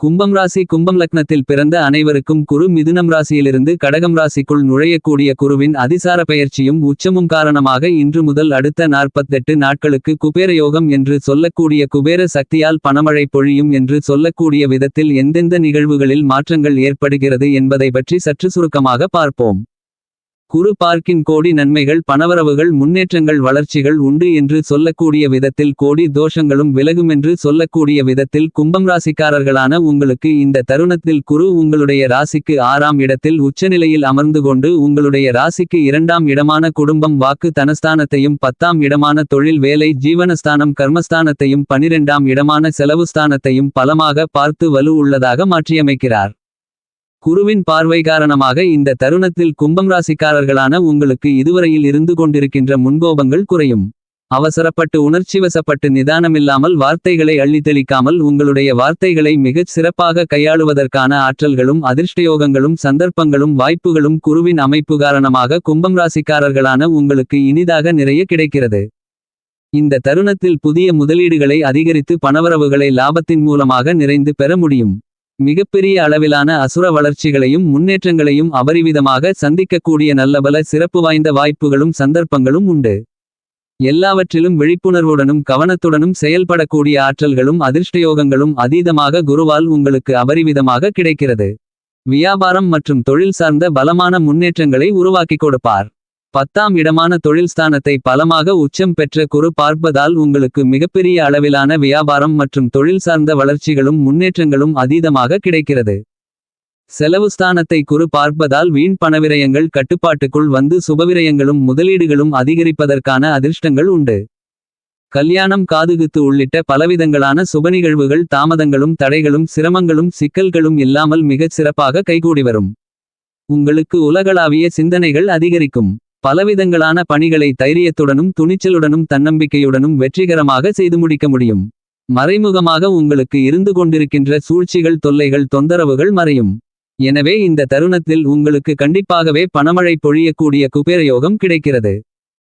கும்பம் ராசி கும்பம் லக்னத்தில் பிறந்த அனைவருக்கும் குரு மிதுனம் ராசியிலிருந்து கடகம் ராசிக்குள் நுழையக்கூடிய குருவின் அதிசார பெயர்ச்சியும் உச்சமும் காரணமாக இன்று முதல் அடுத்த நாற்பத்தெட்டு நாட்களுக்கு குபேர யோகம் என்று சொல்லக்கூடிய குபேர சக்தியால் பணமழை பொழியும் என்று சொல்லக்கூடிய விதத்தில் எந்தெந்த நிகழ்வுகளில் மாற்றங்கள் ஏற்படுகிறது என்பதை பற்றி சற்று சுருக்கமாக பார்ப்போம். குரு பார்க்கின் கோடி நன்மைகள் பணவரவுகள் முன்னேற்றங்கள் வளர்ச்சிகள் உண்டு என்று சொல்லக்கூடிய விதத்தில் கோடி தோஷங்களும் விலகுமென்று சொல்லக்கூடிய விதத்தில் கும்பம் ராசிக்காரர்களான உங்களுக்கு இந்த தருணத்தில் குரு உங்களுடைய ராசிக்கு ஆறாம் இடத்தில் உச்சநிலையில் அமர்ந்து கொண்டு உங்களுடைய ராசிக்கு இரண்டாம் இடமான குடும்பம் வாக்கு தனஸ்தானத்தையும் பத்தாம் இடமான தொழில் வேலை ஜீவனஸ்தானம் கர்மஸ்தானத்தையும் பனிரெண்டாம் இடமான செலவுஸ்தானத்தையும் பலமாக பார்த்து வலு உள்ளதாக மாற்றியமைக்கிறார். குருவின் பார்வை காரணமாக இந்த தருணத்தில் கும்பம் ராசிக்காரர்களான உங்களுக்கு இதுவரையில் இருந்து கொண்டிருக்கின்ற முன்கோபங்கள் குறையும். அவசரப்பட்டு உணர்ச்சிவசப்பட்டு நிதானமில்லாமல் வார்த்தைகளை அள்ளித்தெளிக்காமல் உங்களுடைய வார்த்தைகளை மிகச் சிறப்பாக கையாளுவதற்கான ஆற்றல்களும் அதிர்ஷ்டயோகங்களும் சந்தர்ப்பங்களும் வாய்ப்புகளும் குருவின் அமைப்பு காரணமாக கும்பம் ராசிக்காரர்களான உங்களுக்கு இனிதாக நிறைய கிடைக்கிறது. இந்த தருணத்தில் புதிய முதலீடுகளை அதிகரித்து பணவரவுகளை லாபத்தின் மூலமாக நிறைந்து பெற முடியும். மிகப்பெரிய அளவிலான அசுர வளர்ச்சிகளையும் முன்னேற்றங்களையும் அபரிவிதமாக சந்திக்கக்கூடிய நல்லபல சிறப்பு வாய்ந்த வாய்ப்புகளும் சந்தர்ப்பங்களும் உண்டு. எல்லாவற்றிலும் விழிப்புணர்வுடனும் கவனத்துடனும் செயல்படக்கூடிய ஆற்றல்களும் அதிர்ஷ்டயோகங்களும் அதீதமாக குருவால் உங்களுக்கு அபரிவிதமாக கிடைக்கிறது. வியாபாரம் மற்றும் தொழில் சார்ந்த பலமான முன்னேற்றங்களை உருவாக்கிக் கொடுப்பார். பத்தாம் இடமான தொழில் ஸ்தானத்தை பலமாக உச்சம் பெற்ற குரு பார்ப்பதால் உங்களுக்கு மிகப்பெரிய அளவிலான வியாபாரம் மற்றும் தொழில் சார்ந்த வளர்ச்சிகளும் முன்னேற்றங்களும் அதீதமாக கிடைக்கிறது. செலவு ஸ்தானத்தை குறு பார்ப்பதால் வீண் பணவிரயங்கள் கட்டுப்பாட்டுக்குள் வந்து சுபவிரயங்களும் முதலீடுகளும் அதிகரிப்பதற்கான அதிர்ஷ்டங்கள் உண்டு. கல்யாணம் காதுகுத்து உள்ளிட்ட பலவிதங்களான சுபநிகழ்வுகள் தாமதங்களும் தடைகளும் சிரமங்களும் சிக்கல்களும் இல்லாமல் மிகச் சிறப்பாக கைகூடி வரும். உங்களுக்கு உலகளாவிய சிந்தனைகள் அதிகரிக்கும். பலவிதங்களான பணிகளை தைரியத்துடனும் துணிச்சலுடனும் தன்னம்பிக்கையுடனும் வெற்றிகரமாக செய்து முடிக்க முடியும். மறைமுகமாக உங்களுக்கு இருந்து கொண்டிருக்கின்ற சூழ்ச்சிகள் தொல்லைகள் தொந்தரவுகள் மறையும். எனவே இந்த தருணத்தில் உங்களுக்கு கண்டிப்பாகவே பணமழை பொழியக்கூடிய குபேரயோகம் கிடைக்கிறது.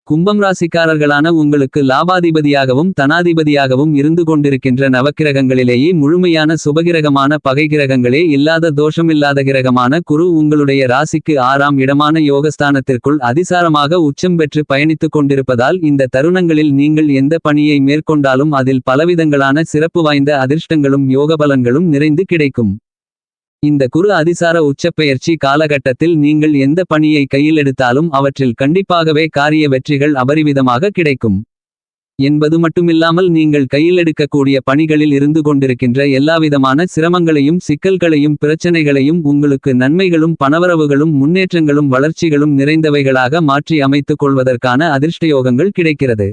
கும்பம் ராசிக்காரர்களான உங்களுக்கு லாபாதிபதியாகவும் தனாதிபதியாகவும் இருந்து கொண்டிருக்கின்ற நவக்கிரகங்களிலேயே முழுமையான சுபகிரகமான பகைகிரகங்களே இல்லாத தோஷமில்லாத கிரகமான குரு உங்களுடைய ராசிக்கு ஆறாம் இடமான யோகஸ்தானத்திற்குள் அதிசாரமாக உச்சம் பெற்று பயணித்துக் கொண்டிருப்பதால் இந்த தருணங்களில் நீங்கள் எந்த பணியை மேற்கொண்டாலும் அதில் பலவிதங்களான சிறப்பு வாய்ந்த அதிர்ஷ்டங்களும் யோகபலன்களும் நிறைந்து கிடைக்கும். இந்த குரு அதிசார உச்சப்பெயர்ச்சி காலகட்டத்தில் நீங்கள் எந்த பணியை கையில் எடுத்தாலும் அவற்றில் கண்டிப்பாகவே காரிய வெற்றிகள் அபரிவிதமாக கிடைக்கும். என்பது மட்டுமில்லாமல் நீங்கள் கையில் எடுக்கக்கூடிய பணிகளில் இருந்து கொண்டிருக்கின்ற எல்லாவிதமான சிரமங்களையும் சிக்கல்களையும் பிரச்சனைகளையும் உங்களுக்கு நன்மைகளும் பணவரவுகளும் முன்னேற்றங்களும் வளர்ச்சிகளும் நிறைந்தவைகளாக மாற்றி அமைத்துக் கொள்வதற்கான அதிர்ஷ்டயோகங்கள் கிடைக்கிறது.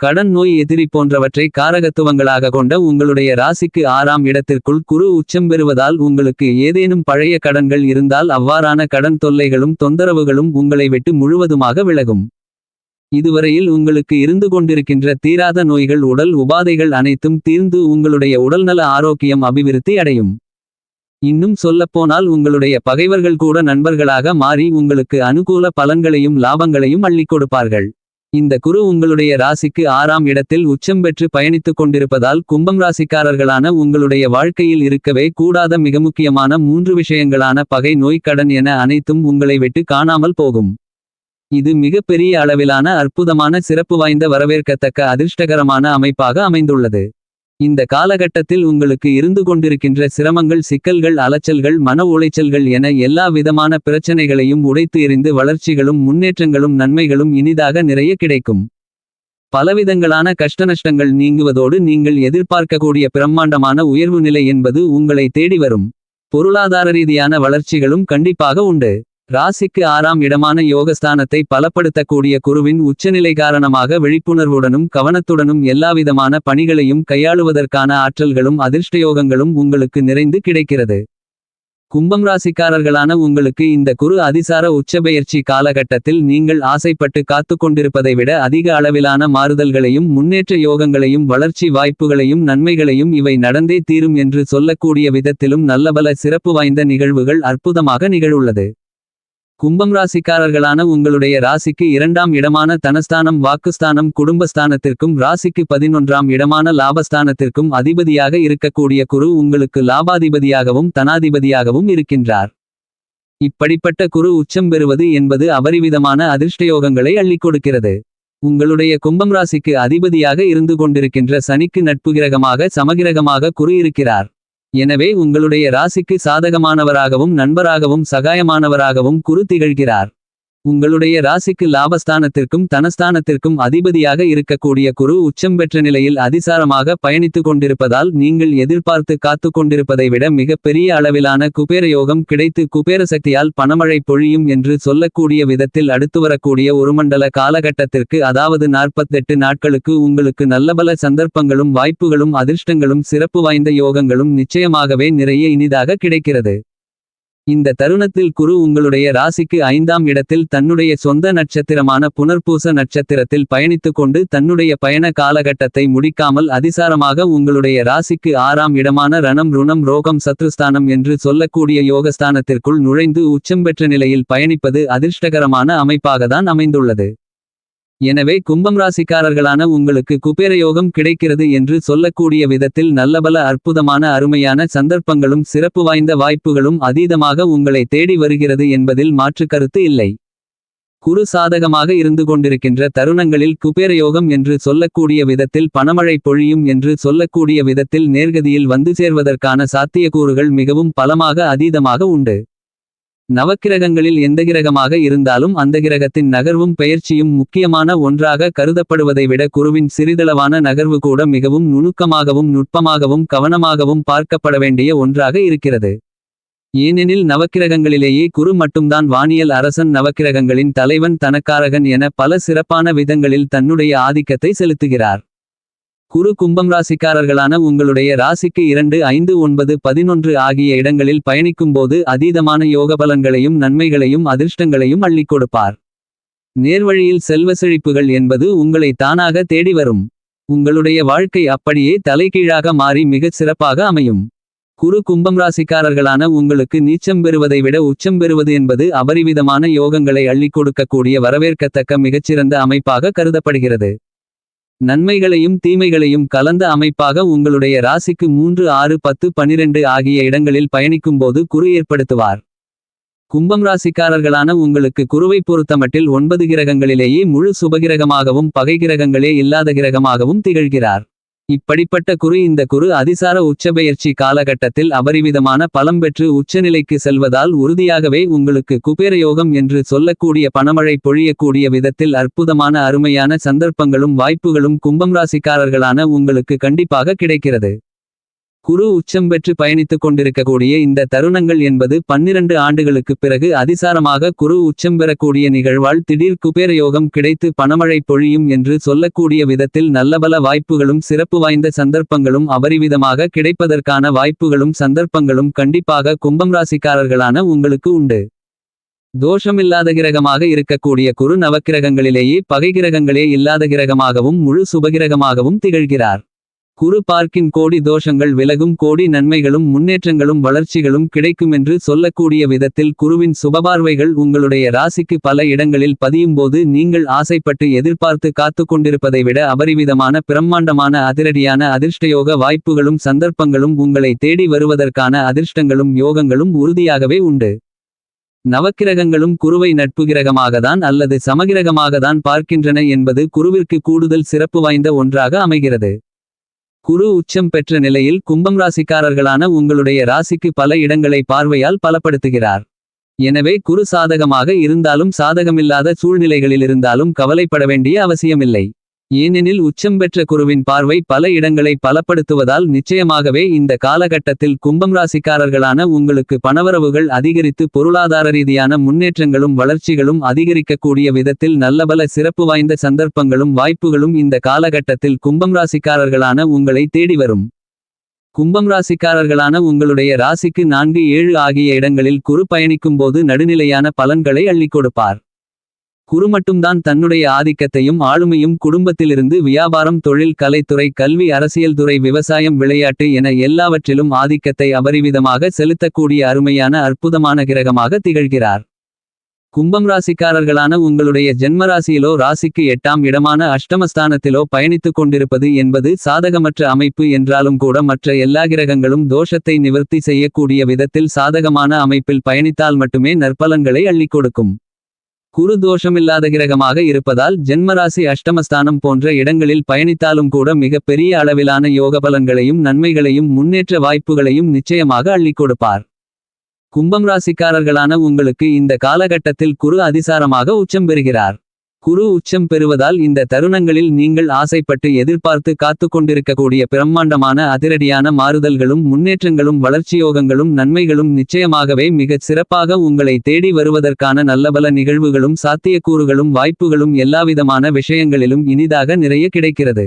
கடன் நோய் எதிரி போன்றவற்றை காரகத்துவங்களாக கொண்ட உங்களுடைய ராசிக்கு ஆறாம் இடத்திற்குள் குரு உச்சம் பெறுவதால் உங்களுக்கு ஏதேனும் பழைய கடன்கள் இருந்தால் அவ்வாறான கடன் தொல்லைகளும் தொந்தரவுகளும் உங்களை விட்டு முழுவதுமாக விலகும். இதுவரையில் உங்களுக்கு இருந்து கொண்டிருக்கின்ற தீராத நோய்கள் உடல் உபாதைகள் அனைத்தும் தீர்ந்து உங்களுடைய உடல்நல ஆரோக்கியம் அபிவிருத்தி அடையும். இன்னும் சொல்லப்போனால் உங்களுடைய பகைவர்கள் கூட நண்பர்களாக மாறி உங்களுக்கு அனுகூல பலன்களையும் லாபங்களையும் அள்ளிக் கொடுப்பார்கள். இந்த குரு உங்களுடைய ராசிக்கு ஆறாம் இடத்தில் உச்சம் பெற்று பயணித்துக் கொண்டிருப்பதால் கும்பம் ராசிக்காரர்களான உங்களுடைய வாழ்க்கையில் இருக்கவே கூடாத மிக முக்கியமான மூன்று விஷயங்களான பகை நோய் கடன் என அனைத்தும் உங்களை விட்டு காணாமல் போகும். இது மிக பெரிய அளவிலான அற்புதமான சிறப்பு வாய்ந்த வரவேற்கத்தக்க அதிர்ஷ்டகரமான அமைப்பாக அமைந்துள்ளது. இந்த காலகட்டத்தில் உங்களுக்கு இருந்து கொண்டிருக்கின்ற சிரமங்கள் சிக்கல்கள் அலைச்சல்கள் மன உளைச்சல்கள் என எல்லா விதமான பிரச்சனைகளையும் உடைத்து எறிந்து வளர்ச்சிகளும் முன்னேற்றங்களும் நன்மைகளும் இனிதாக நிறைய கிடைக்கும். பலவிதங்களான கஷ்டநஷ்டங்கள் நீங்குவதோடு நீங்கள் எதிர்பார்க்கக்கூடிய பிரம்மாண்டமான உயர்வு நிலை என்பது உங்களை தேடி வரும். பொருளாதார ரீதியான வளர்ச்சிகளும் கண்டிப்பாக உண்டு. ராசிக்கு ஆறாம் இடமான யோகஸ்தானத்தை பலப்படுத்தக்கூடிய குருவின் உச்சநிலை காரணமாக விழிப்புணர்வுடனும் கவனத்துடனும் எல்லாவிதமான பணிகளையும் கையாளுவதற்கான ஆற்றல்களும் அதிர்ஷ்டயோகங்களும் உங்களுக்கு நிறைந்து கிடைக்கிறது. கும்பம் ராசிக்காரர்களான உங்களுக்கு இந்த குரு அதிசார உச்சபெயர்ச்சி காலகட்டத்தில் நீங்கள் ஆசைப்பட்டு காத்து கொண்டிருப்பதை விட அதிக அளவிலான மாறுதல்களையும் முன்னேற்ற யோகங்களையும் வளர்ச்சி வாய்ப்புகளையும் நன்மைகளையும் இவை நடந்தே தீரும் என்று சொல்லக்கூடிய விதத்திலும் நல்லபல சிறப்பு வாய்ந்த நிகழ்வுகள் அற்புதமாக நிகழுள்ளது. கும்பம் ராசிக்காரர்களான உங்களுடைய ராசிக்கு இரண்டாம் இடமான தனஸ்தானம் வாக்குஸ்தானம் குடும்பஸ்தானத்திற்கும் ராசிக்கு பதினொன்றாம் இடமான லாபஸ்தானத்திற்கும் அதிபதியாக இருக்கக்கூடிய குரு உங்களுக்கு லாபாதிபதியாகவும் தனாதிபதியாகவும் இருக்கின்றார். இப்படிப்பட்ட குரு உச்சம் பெறுவது என்பது அபரிவிதமான அதிர்ஷ்டயோகங்களை அள்ளிக் கொடுக்கிறது. உங்களுடைய கும்பம் ராசிக்கு அதிபதியாக இருந்து கொண்டிருக்கின்ற சனிக்கு நட்பு கிரகமாக சமகிரகமாக குரு இருக்கிறார். எனவே உங்களுடைய ராசிக்கு சாதகமானவராகவும் நண்பராகவும் சகாயமானவராகவும் குரு திகழ்கிறார். உங்களுடைய ராசிக்கு லாபஸ்தானத்திற்கும் தனஸ்தானத்திற்கும் அதிபதியாக இருக்கக்கூடிய குரு உச்சம் பெற்ற நிலையில் அதிசாரமாக பயணித்துக் கொண்டிருப்பதால் நீங்கள் எதிர்பார்த்து காத்து கொண்டிருப்பதை விட மிகப்பெரிய அளவிலான குபேர யோகம் கிடைத்து குபேர சக்தியால் பணமழை பொழியும் என்று சொல்லக்கூடிய விதத்தில் அடுத்து வரக்கூடிய ஒரு மண்டல காலகட்டத்திற்கு அதாவது நாற்பத்தெட்டு நாட்களுக்கு உங்களுக்கு நல்லபல சந்தர்ப்பங்களும் வாய்ப்புகளும் அதிர்ஷ்டங்களும் சிறப்பு வாய்ந்த யோகங்களும் நிச்சயமாகவே நிறைய இனிதாக கிடைக்கிறது. இந்த தருணத்தில் குரு உங்களுடைய ராசிக்கு ஐந்தாம் இடத்தில் தன்னுடைய சொந்த நட்சத்திரமான புனர்பூச நட்சத்திரத்தில் பயணித்துக் கொண்டு தன்னுடைய பயண காலகட்டத்தை முடிக்காமல் அதிசாரமாக உங்களுடைய ராசிக்கு ஆறாம் இடமான ரணம் ருணம் ரோகம் சத்ருஸ்தானம் என்று சொல்லக்கூடிய யோகஸ்தானத்திற்குள் நுழைந்து உச்சம் பெற்ற நிலையில் பயணிப்பது அதிர்ஷ்டகரமான அமைப்பாகத்தான் அமைந்துள்ளது. எனவே கும்பம் ராசிக்காரர்களான உங்களுக்கு குபேரயோகம் கிடைக்கிறது என்று சொல்லக்கூடிய விதத்தில் நல்லபல அற்புதமான அருமையான சந்தர்ப்பங்களும் சிறப்பு வாய்ந்த வாய்ப்புகளும் அதீதமாக உங்களை தேடி வருகிறது என்பதில் மாற்று கருத்து இல்லை. குரு சாதகமாக இருந்து கொண்டிருக்கின்ற தருணங்களில் குபேரயோகம் என்று சொல்லக்கூடிய விதத்தில் பணமழை பொழியும் என்று சொல்லக்கூடிய விதத்தில் நேர்கதியில் வந்து சேர்வதற்கான சாத்தியக்கூறுகள் மிகவும் பலமாக அதீதமாக உண்டு. நவக்கிரகங்களில் எந்த கிரகமாக இருந்தாலும் அந்த கிரகத்தின் நகர்வும் பெயர்ச்சியும் முக்கியமான ஒன்றாக கருதப்படுவதை விட குருவின் சிறிதளவான நகர்வு கூட மிகவும் நுணுக்கமாகவும் நுட்பமாகவும் கவனமாகவும் பார்க்கப்பட வேண்டிய ஒன்றாக இருக்கிறது. ஏனெனில் நவக்கிரகங்களிலேயே குரு மட்டும்தான் வானியல் அரசன் நவக்கிரகங்களின் தலைவன் தனக்காரகன் என பல சிறப்பான விதங்களில் தன்னுடைய ஆதிக்கத்தை செலுத்துகிறார். குரு கும்பம் ராசிக்காரர்களான உங்களுடைய ராசிக்கு இரண்டு ஐந்து ஒன்பது பதினொன்று ஆகிய இடங்களில் பயணிக்கும்போது அதீதமான யோகபலன்களையும் நன்மைகளையும் அதிர்ஷ்டங்களையும் அள்ளிக் கொடுப்பார். நேர்வழியில் செல்வ செழிப்புகள் என்பது உங்களை தானாக தேடி வரும். உங்களுடைய வாழ்க்கை அப்படியே தலைகீழாக மாறி மிகச் சிறப்பாக அமையும். குரு கும்பம் ராசிக்காரர்களான உங்களுக்கு நீச்சம் பெறுவதை விட உச்சம் பெறுவது என்பது அபரிவிதமான யோகங்களை அள்ளிக் கொடுக்கக்கூடிய வரவேற்கத்தக்க மிகச்சிறந்த அமைப்பாக கருதப்படுகிறது. நன்மைகளையும் தீமைகளையும் கலந்த அமைப்பாக உங்களுடைய ராசிக்கு மூன்று ஆறு பத்து பனிரெண்டு ஆகிய இடங்களில் பயணிக்கும்போது குரு ஏற்படுத்துவார். கும்பம் ராசிக்காரர்களான உங்களுக்கு குருவை பொறுத்தமட்டில் ஒன்பது கிரகங்களிலேயே முழு சுபகிரகமாகவும் பகை கிரகங்களே இல்லாத கிரகமாகவும் திகழ்கிறார். இப்படிப்பட்ட குரு இந்த குரு அதிசார உச்சபெயர்ச்சி காலகட்டத்தில் அபரிவிதமான பலம் பெற்று உச்சநிலைக்கு செல்வதால் உறுதியாகவே உங்களுக்கு குபேரயோகம் என்று சொல்லக்கூடிய பணமழை பொழியக்கூடிய விதத்தில் அற்புதமான அருமையான சந்தர்ப்பங்களும் வாய்ப்புகளும் கும்பம் ராசிக்காரர்களான உங்களுக்கு கண்டிப்பாக கிடைக்கிறது. குரு உச்சம் பெற்று பயணித்துக் கொண்டிருக்கக்கூடிய இந்த தருணங்கள் என்பது பன்னிரண்டு ஆண்டுகளுக்குப் பிறகு அதிசாரமாக குரு உச்சம் பெறக்கூடிய நிகழ்வால் திடீர் குபேரயோகம் கிடைத்து பணமழை பொழியும் என்று சொல்லக்கூடிய விதத்தில் நல்லபல வாய்ப்புகளும் சிறப்பு வாய்ந்த சந்தர்ப்பங்களும் அபரிவிதமாக கிடைப்பதற்கான வாய்ப்புகளும் சந்தர்ப்பங்களும் கண்டிப்பாக கும்பம் ராசிக்காரர்களான உங்களுக்கு உண்டு. தோஷமில்லாத கிரகமாக இருக்கக்கூடிய குரு நவக்கிரகங்களிலேயே பகை கிரகங்களே இல்லாத கிரகமாகவும் முழு சுபகிரகமாகவும் திகழ்கிறார். குரு பார்க்கின் கோடி தோஷங்கள் விலகும் கோடி நன்மைகளும் முன்னேற்றங்களும் வளர்ச்சிகளும் கிடைக்குமென்று சொல்லக்கூடிய விதத்தில் குருவின் சுபபார்வைகள் உங்களுடைய ராசிக்கு பல இடங்களில் பதியும்போது நீங்கள் ஆசைப்பட்டு எதிர்பார்த்து காத்து கொண்டிருப்பதை விட அபரிவிதமான பிரம்மாண்டமான அதிரடியான அதிர்ஷ்டயோக வாய்ப்புகளும் சந்தர்ப்பங்களும் உங்களை தேடி வருவதற்கான அதிர்ஷ்டங்களும் யோகங்களும் உறுதியாகவே உண்டு. நவக்கிரகங்களும் குருவை நட்பு கிரகமாகத்தான் அல்லது சமகிரகமாகத்தான் பார்க்கின்றன என்பது குருவிற்கு கூடுதல் சிறப்பு வாய்ந்த ஒன்றாக அமைகிறது. குரு உச்சம் பெற்ற நிலையில் கும்பம் ராசிக்காரர்களான உங்களுடைய ராசிக்கு பல இடங்களை பார்வையால் பலப்படுத்துகிறார். எனவே குரு சாதகமாக இருந்தாலும் சாதகமில்லாத சூழ்நிலைகளில் இருந்தாலும் கவலைப்பட வேண்டிய அவசியமில்லை. ஏனெனில் உச்சம் பெற்ற குருவின் பார்வை பல இடங்களை பலப்படுத்துவதால் நிச்சயமாகவே இந்த காலகட்டத்தில் கும்பம் ராசிக்காரர்களான உங்களுக்கு பணவரவுகள் அதிகரித்து பொருளாதார ரீதியான முன்னேற்றங்களும் வளர்ச்சிகளும் அதிகரிக்கக்கூடிய விதத்தில் நல்லபல சிறப்பு வாய்ந்த சந்தர்ப்பங்களும் வாய்ப்புகளும் இந்த காலகட்டத்தில் கும்பம் ராசிக்காரர்களான உங்களை தேடி வரும். கும்பம் ராசிக்காரர்களான உங்களுடைய ராசிக்கு நான்கு ஏழு ஆகிய இடங்களில் குரு பயணிக்கும்போது நடுநிலையான பலன்களை அள்ளிக் கொடுப்பார். குரு மட்டும்தான் தன்னுடைய ஆதிக்கத்தையும் ஆளுமையும் குடும்பத்திலிருந்து வியாபாரம் தொழில் கலைத்துறை கல்வி அரசியல் துறை விவசாயம் விளையாட்டு என எல்லாவற்றிலும் ஆதிக்கத்தை அபரிவிதமாக செலுத்தக்கூடிய அருமையான அற்புதமான கிரகமாக திகழ்கிறார். கும்பம் ராசிக்காரர்களான உங்களுடைய ஜென்மராசியிலோ ராசிக்கு எட்டாம் இடமான அஷ்டமஸ்தானத்திலோ பயணித்துக் கொண்டிருப்பது என்பது சாதகமற்ற அமைப்பு என்றாலும் கூட மற்ற எல்லா கிரகங்களும் தோஷத்தை நிவர்த்தி செய்யக்கூடிய விதத்தில் சாதகமான அமைப்பில் பயணித்தால் மட்டுமே நற்பலன்களை அள்ளிக் கொடுக்கும். குரு தோஷமில்லாத கிரகமாக இருப்பதால் ஜென்மராசி அஷ்டமஸ்தானம் போன்ற இடங்களில் பயணித்தாலும் கூட மிகப்பெரிய பெரிய அளவிலான யோக பலன்களையும் நன்மைகளையும் முன்னேற்ற வாய்ப்புகளையும் நிச்சயமாக அள்ளிக் கொடுப்பார். கும்பம் ராசிக்காரர்களான உங்களுக்கு இந்த காலகட்டத்தில் குரு அதிசாரமாக உச்சம் பெறுகிறார். குரு உச்சம் பெறுவதால் இந்த தருணங்களில் நீங்கள் ஆசைப்பட்டு எதிர்பார்த்து காத்து கொண்டிருக்கக்கூடிய பிரம்மாண்டமான அதிரடியான மாறுதல்களும் முன்னேற்றங்களும் வளர்ச்சியோகங்களும் நன்மைகளும் நிச்சயமாகவே மிகச் சிறப்பாக உங்களை தேடி வருவதற்கான நல்லபல நிகழ்வுகளும் சாத்தியக்கூறுகளும் வாய்ப்புகளும் எல்லாவிதமான விஷயங்களிலும் இனிதாக நிறைய கிடைக்கிறது.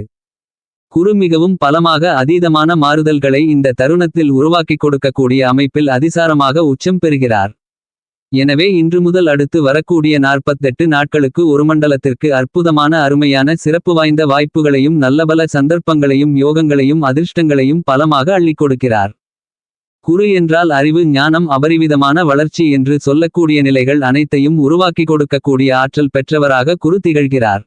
குரு மிகவும் பலமாக அதீதமான மாறுதல்களை இந்த தருணத்தில் உருவாக்கிக் கொடுக்கக்கூடிய அமைப்பில் அதிசாரமாக உச்சம் பெறுகிறார். எனவே இன்று முதல் அடுத்து வரக்கூடிய நாற்பத்தெட்டு நாட்களுக்கு ஒரு மண்டலத்திற்கு அற்புதமான அருமையான சிறப்பு வாய்ந்த வாய்ப்புகளையும் நல்லபல சந்தர்ப்பங்களையும் யோகங்களையும் அதிர்ஷ்டங்களையும் பலமாக அள்ளிக் கொடுக்கிறார். குரு என்றால் அறிவு ஞானம் அபரிவிதமான வளர்ச்சி என்று சொல்லக்கூடிய நிலைகள் அனைத்தையும் உருவாக்கி கொடுக்கக்கூடிய ஆற்றல் பெற்றவராக குரு திகழ்கிறார்.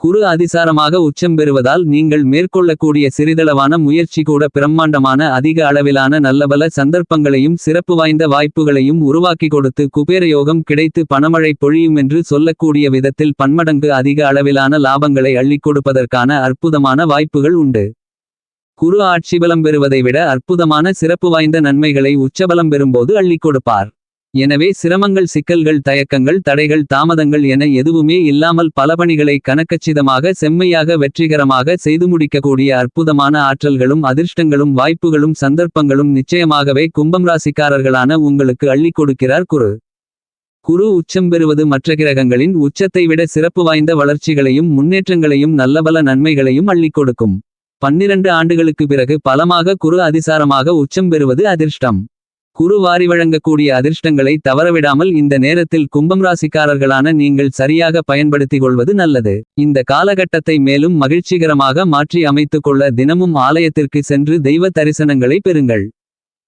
குரு அதிசாரமாக உச்சம் பெறுவதால் நீங்கள் மேற்கொள்ளக்கூடிய சிறிதளவான முயற்சி கூட பிரம்மாண்டமான அதிக அளவிலான நல்லபல சந்தர்ப்பங்களையும் சிறப்பு வாய்ந்த வாய்ப்புகளையும் உருவாக்கி கொடுத்து குபேரயோகம் கிடைத்து பணமழை பொழியும் என்று சொல்லக்கூடிய விதத்தில் பன்மடங்கு அதிக அளவிலான லாபங்களை அள்ளிக் கொடுப்பதற்கான அற்புதமான வாய்ப்புகள் உண்டு. குரு ஆட்சி பலம் பெறுவதை விட அற்புதமான சிறப்பு வாய்ந்த நன்மைகளை உச்சபலம் பெறும்போது அள்ளிக் கொடுப்பார். எனவே சிரமங்கள் சிக்கல்கள் தயக்கங்கள் தடைகள் தாமதங்கள் என எதுவுமே இல்லாமல் பல பணிகளை கணக்கச்சிதமாக செம்மையாக வெற்றிகரமாக செய்து முடிக்கக்கூடிய அற்புதமான ஆற்றல்களும் அதிர்ஷ்டங்களும் வாய்ப்புகளும் சந்தர்ப்பங்களும் நிச்சயமாகவே கும்பம் ராசிக்காரர்களான உங்களுக்கு அள்ளி கொடுக்கிறார் குரு. குரு உச்சம் பெறுவது மற்ற கிரகங்களின் உச்சத்தை விட சிறப்பு வாய்ந்த வளர்ச்சிகளையும் முன்னேற்றங்களையும் நல்லபல நன்மைகளையும் அள்ளி கொடுக்கும். பன்னிரண்டு ஆண்டுகளுக்கு பிறகு பலமாக குரு அதிசாரமாக உச்சம் பெறுவது அதிர்ஷ்டம். குரு வாரி வழங்கக்கூடிய அதிர்ஷ்டங்களை தவறவிடாமல் இந்த நேரத்தில் கும்பம் ராசிக்காரர்களான நீங்கள் சரியாக பயன்படுத்திக் கொள்வது நல்லது. இந்த காலகட்டத்தை மேலும் மகிழ்ச்சிகரமாக மாற்றி அமைத்துக் கொள்ள தினமும் ஆலயத்திற்கு சென்று தெய்வ தரிசனங்களை பெறுங்கள்.